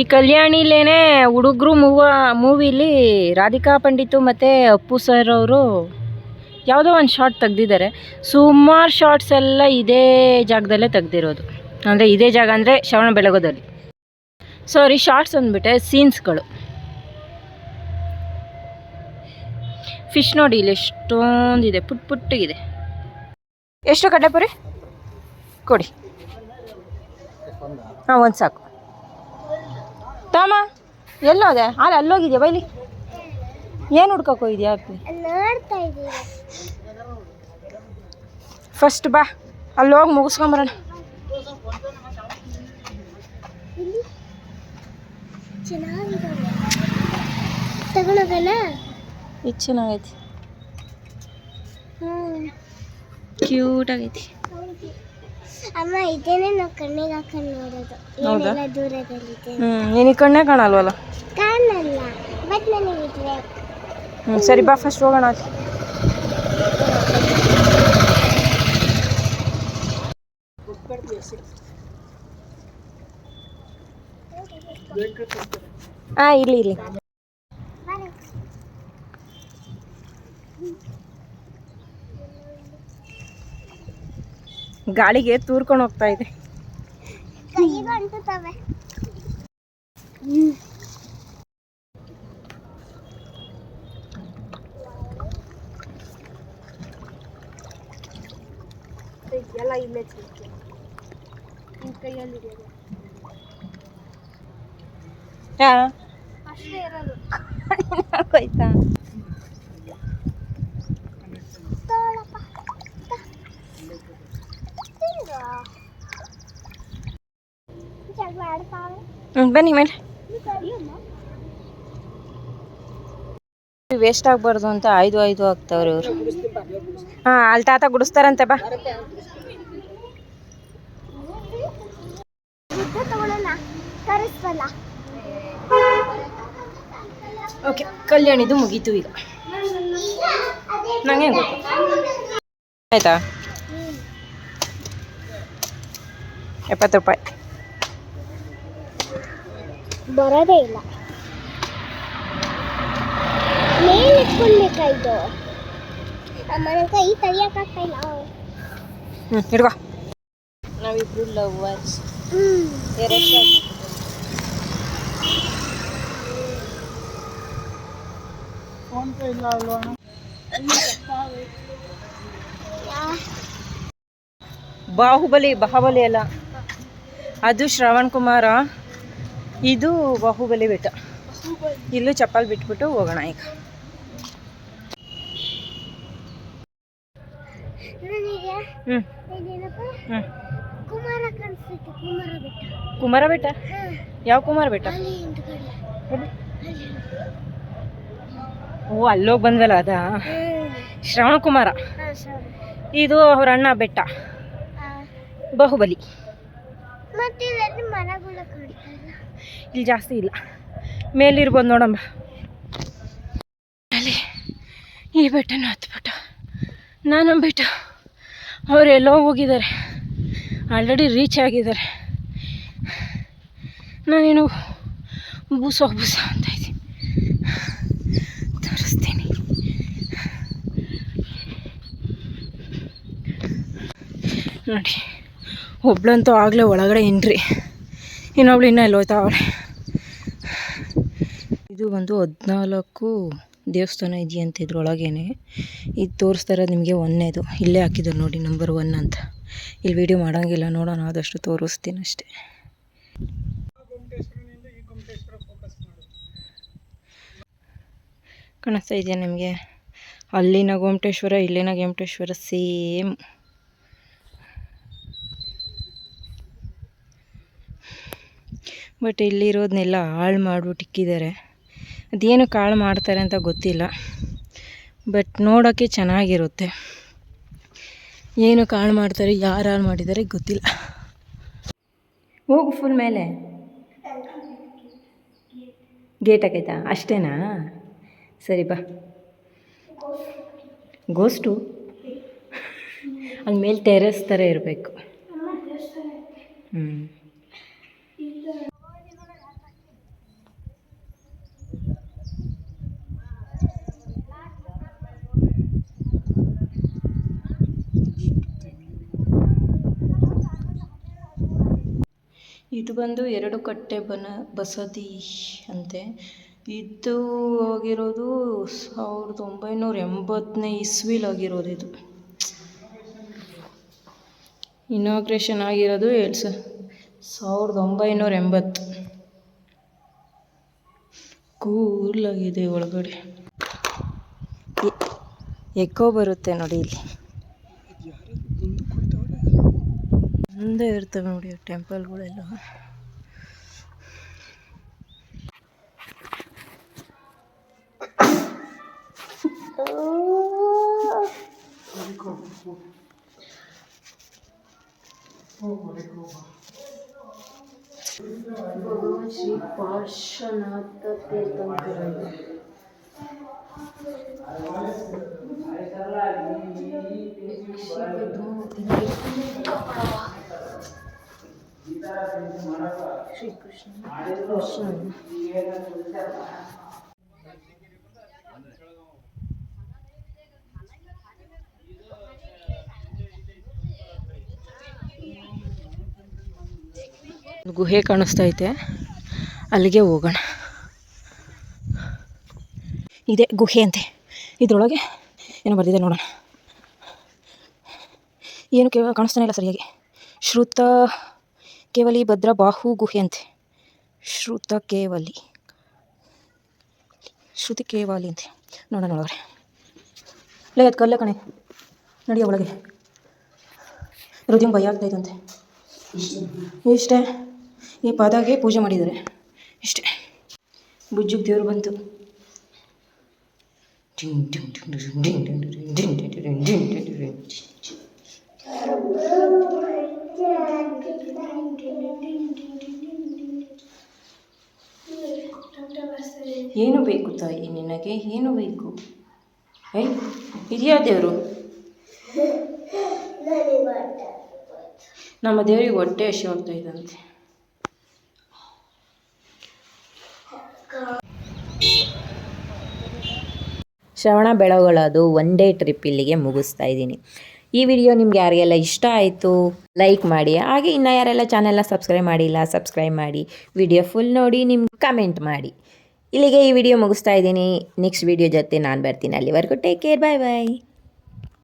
ಈ ಕಲ್ಯಾಣಿಲೇನೆ ಹುಡುಗರು ಮೂವ, ಮೂವಿಲಿ ರಾಧಿಕಾ ಪಂಡಿತು ಮತ್ತು ಅಪ್ಪು ಸರ್ ಅವರು ಯಾವುದೋ ಒಂದು ಶಾರ್ಟ್ ತೆಗ್ದಿದ್ದಾರೆ. ಸುಮಾರು ಶಾರ್ಟ್ಸ್ ಎಲ್ಲ ಇದೇ ಜಾಗದಲ್ಲೇ ತೆಗ್ದಿರೋದು. ಅಂದರೆ ಇದೇ ಜಾಗ ಅಂದರೆ ಶ್ರವಣ ಬೆಳಗೋದಲ್ಲಿ ಸಾರಿ ಶಾರ್ಟ್ಸ್ ಅಂದ್ಬಿಟ್ಟೆ ಸೀನ್ಸ್ಗಳು ಫಿಶ್ ನೋಡಿ ಇಲ್ಲಿ ಎಷ್ಟೊಂದಿದೆ, ಪುಟ್ ಪುಟ್ಟಿಗಿದೆ. ಎಷ್ಟು ಕಡಲೆಪುರಿ ಕೊಡಿ. ಹಾಂ, ಒಂದು ಸಾಕು. ತಾಮ ಎಲ್ಲೋದೆ ಅಲ್ಲಿ ಅಲ್ಲೋಗಿದ್ಯಾ? ಬೈಲಿ. ಏನು ಹುಡ್ಕಕ್ಕೆ ಹೋಗಿದ್ಯಾ ಅಪ್ಪಿ? ನೋಡ್ತಾ ಇದ್ದೀವಿ. ಫಸ್ಟ್ ಬಾ ಅಲ್ಲಿ ಹೋಗಿ ಮುಗಿಸ್ಕೊಂಬರೋಣ ಇದು ಚೆನ್ನಾಗೈತಿ. ಕ್ಯೂಟ್ ಆಗೈತಿ. ಅಮ್ಮ ಇದೇನೆ ನಾವು ಕಣ್ಣಿಗೆ ಹಾಕೊಂಡು ನೋಡೋದು? ಏನೆಲ್ಲ ದೂರದಲ್ಲಿದೆ ಹ್ಞೂ ನಿನಗೆ ಕಣ್ಣೇ ಕಾಣಲ್ವಲ್ಲ? ಕಾಣಲ್ಲ ಬಟ್ ನನಗೆ ಇದ್ರೆ ಹ್ಞೂ ಸರಿ ಬಾ ಫಸ್ಟ್ ಹೋಗೋಣ ಹಾಂ ಇಲ್ಲಿ ಇಲ್ಲಿ ಗಾಳಿಗೆ ತೂರ್ಕೊಂಡು ಹೋಗ್ತಾ ಇದೆ. ಎಲ್ಲ ಇಲ್ಲೇ ಕೈಯಲ್ಲಿ ಹಾಂ. ಅಷ್ಟೇ ಇರೋದು. ಹ್ಞೂ ಬನ್ನಿ ಮೇಲೆ. ವೇಸ್ಟ್ ಆಗಬಾರ್ದು ಅಂತ ಐದು ಐದು ಹಾಕ್ತಾವ್ರೆ ಇವರು. ಹಾಂ ಅಲ್ಲಿ ತಾತ ಗುಡಿಸ್ತಾರಂತೆ ಬಾ. ಓಕೆ ಕಲ್ಯಾಣಿದು ಮುಗೀತು ಈಗ. ನಂಗೆ ಗೊತ್ತು? ಆಯ್ತಾ? ಎಪ್ಪತ್ತು ರೂಪಾಯಿ. ಬರೋದೇ ಇಲ್ಲ. ಮೇಲೆ ಇಟ್ಕೊಳ್ಬೇಕಾಯ್ತು. ಅಮ್ಮನ ಕೈ ತೆಗಿಯಕ್ಕಾಗ್ತಾ ಇಲ್ಲ. ಹ್ಞೂ ನಾವಿಬ್ರು ಲವ್ವರ್ಸ್. ಹ್ಮ್. ಬಾಹುಬಲಿ ಬಾಹುಬಲಿ ಅಲ್ಲ. ಅದು ಶ್ರವಣ್ ಕುಮಾರ. ಇದು ಬಾಹುಬಲಿ ಬೆಟ್ಟ. ಇಲ್ಲೂ ಚಪ್ಪಲ್ ಬಿಟ್ಬಿಟ್ಟು ಹೋಗೋಣ ಈಗ. ಕುಮಾರ ಬೆಟ್ಟ? ಯಾವ ಕುಮಾರ ಬೆಟ್ಟ? ಓ ಅಲ್ಲೋಗಿ ಬಂದ್ವಲ್ಲ ಅದ? ಶ್ರವಣ. ಕುಮಾರ ಇದು ಅವ್ರ ಅಣ್ಣ ಬೆಟ್ಟ ಬಾಹುಬಲಿ. ಇಲ್ಲಿ ಜಾಸ್ತಿ ಇಲ್ಲ. ಮೇಲಿರ್ಬೋದು ನೋಡಮ್ಮ. ಅಲ್ಲಿ ಈ ಬೆಟ್ಟನ ಹತ್ಬಿಟ್ಟು ನಾನು ಬೆಟ್ಟ ಅವ್ರು ಎಲ್ಲೋ ಹೋಗಿದ್ದಾರೆ. ಆಲ್ರೆಡಿ ರೀಚ್ ಆಗಿದ್ದಾರೆ. ನಾನೇನು ಬೂಸ ಬೂಸ ಅಂತ ಇದ್ದೀನಿ. ತೋರಿಸ್ತೀನಿ. ನೋಡಿ. ಒಬ್ಳಂತೂ ಆಗಲೇ ಒಳಗಡೆ ಇನ್ರಿ ಇನ್ನೊಬ್ಳು ಇನ್ನೂ ಎಲ್ಲಿ ಹೋಯ್ತಾ ಅವಳೆ. ಇದು ಒಂದು ಹದಿನಾಲ್ಕು ದೇವಸ್ಥಾನ ಇದೆಯಂತ ಇದ್ರೊಳಗೇನೆ. ಇದು ತೋರಿಸ್ತಾ ನಿಮಗೆ ಒಂದೇದು ಇಲ್ಲೇ ಹಾಕಿದ್ರು ನೋಡಿ ನಂಬರ್ ಒನ್ ಅಂತ. ಇಲ್ಲಿ ವಿಡಿಯೋ ಮಾಡೋಂಗಿಲ್ಲ, ನೋಡೋಣ, ಆದಷ್ಟು ತೋರಿಸ್ತೀನಿ ಅಷ್ಟೇ. ಕಾಣಿಸ್ತಾ ಇದೆಯಾ ನಿಮಗೆ? ಅಲ್ಲಿನ ಗೋಮಟೇಶ್ವರ, ಇಲ್ಲಿನ ಗೋಮಟೇಶ್ವರ, ಸೇಮ್. ಬಟ್ ಇಲ್ಲಿರೋದನ್ನೆಲ್ಲ ಹಾಳು ಮಾಡ್ಬಿಟ್ಟು ಇಕ್ಕಿದ್ದಾರೆ. ಅದೇನು ಕಾಳು ಮಾಡ್ತಾರೆ ಅಂತ ಗೊತ್ತಿಲ್ಲ. ಬಟ್ ನೋಡೋಕ್ಕೆ ಚೆನ್ನಾಗಿರುತ್ತೆ. ಏನು ಕಾಳು ಮಾಡ್ತಾರೆ, ಯಾರು ಹಾಳು ಮಾಡಿದ್ದಾರೆ ಗೊತ್ತಿಲ್ಲ. ಹೋಗು ಫುಲ್ ಮೇಲೆ. ಗೇಟ್ ಹಾಕೈತಾ ಅಷ್ಟೇನಾ? ಸರಿ ಬಾ. ಗೋಸ್ಟು ಅಲ್ಲಿ ಮೇಲೆ ಟೆರೆಸ್ ಥರ ಇರಬೇಕು. ಹ್ಞೂ ಇದು ಬಂದು ಎರಡು ಕಟ್ಟೆ ಬನ, ಬಸದಿ ಅಂತೆ. ಇದು ಆಗಿರೋದು ಸಾವಿರದ ಒಂಬೈನೂರ ಎಂಬತ್ತನೇ ಇಸ್ವಿಲಾಗಿರೋದು ಇದು ಇನಾಗ್ರೇಷನ್ ಆಗಿರೋದು ಎರಡು ಸಾವಿರದ ಒಂಬೈನೂರ ಎಂಬತ್ತು. ಕೂಲಾಗಿದೆ ಒಳಗಡೆ. ಎಕೋ ಬರುತ್ತೆ ನೋಡಿ ಇಲ್ಲಿ. ಮುಂದೆ ಇರ್ತವೆ ನೋಡಿ ಟೆಂಪಲ್ಗಳೆಲ್ಲ ಶ್ರೀ ಪಾರ್ಶ್ವನಾಥ ತೀರ್ಥಂಕರ ಇದು. ಶ್ರೀ ಗುಹೆ ಕಾಣಿಸ್ತಾ ಐತೆ ಅಲ್ಲಿಗೆ ಹೋಗೋಣ. ಇದೆ ಗುಹೆ ಅಂತೆ. ಇದರೊಳಗೆ ಏನೋ ಬರ್ದಿದೆ ನೋಡೋಣ. ಏನು ಕೇಳ ಕಾಣಿಸ್ತಾನೆ ಇಲ್ಲ ಸರಿಯಾಗಿ. ಶ್ರುತ ಕೇವಲಿ ಭದ್ರ ಬಾಹು ಗುಹೆ ಅಂತೆ ಶ್ರುತ ಕೇವಲಿ ಶ್ರುತಿ ಕೇವಲಿ ಅಂತೆ ನೋಡೋಣ ಒಳಗಡೆ ಲೇ ಅದು ಕಲ್ಲೇ ಕಣೆ ನಡಿಯ ಒಳಗೆ ಹೃದಯ ಭಯ ಆಗ್ತಾಯಿದಂತೆ ಇಷ್ಟೇ ಈ ಪಾದಾಗೆ ಪೂಜೆ ಮಾಡಿದ್ದಾರೆ ಇಷ್ಟೇ ಬುಜ್ಜಿಗೆ ದೇವ್ರು ಬಂತು ಡಿಂಗ್ ಡಿಂಗ್ ಡಿಂಗ್ ಡಿಂಗ್ ಡಿಂಗ್ ಡಿಂಗ್ ಡಿಂಗ್ ಡಿಂಗ್ ಡಿಂಗ್ ಡಿಂಗ್ ಡಿಂಗ್ ಟಿಂಗ್ ಏನು ಬೇಕು ತಾಯಿ? ನಿನಗೆ ಏನು ಬೇಕು? ಇದೆಯಾ ದೇವರು. ನಮ್ಮ ದೇವರಿಗೆ ಹೊಟ್ಟೆ ಹಸಿ ಹೋಗ್ತಾ ಇದ್ದಂತೆ. ಶ್ರವಣ ಬೆಳಗೊಳದು ಒನ್ ಡೇ ಟ್ರಿಪ್ ಇಲ್ಲಿಗೆ ಮುಗಿಸ್ತಾ ಇದ್ದೀನಿ. ಈ ವಿಡಿಯೋ ನಿಮ್ಗೆ ಯಾರಿಗೆಲ್ಲ ಇಷ್ಟ ಆಯಿತು ಲೈಕ್ ಮಾಡಿ. ಹಾಗೆ ಇನ್ನು ಯಾರೆಲ್ಲ ಚಾನೆಲ್ನ ಸಬ್ಸ್ಕ್ರೈಬ್ ಮಾಡಿಲ್ಲ ಸಬ್ಸ್ಕ್ರೈಬ್ ಮಾಡಿ. ವಿಡಿಯೋ ಫುಲ್ ನೋಡಿ ನಿಮ್ಗೆ ಕಮೆಂಟ್ ಮಾಡಿ. ಇಲ್ಲಿಗೆ ಈ ವಿಡಿಯೋ ಮುಗಿಸ್ತಾ ಇದ್ದೀನಿ. ನೆಕ್ಸ್ಟ್ ವಿಡಿಯೋ ಜೊತೆ ನಾನು ಬರ್ತೀನಿ. ಅಲ್ಲಿವರೆಗೂ ಟೇಕ್ ಕೇರ್ ಬಾಯ್ ಬಾಯ್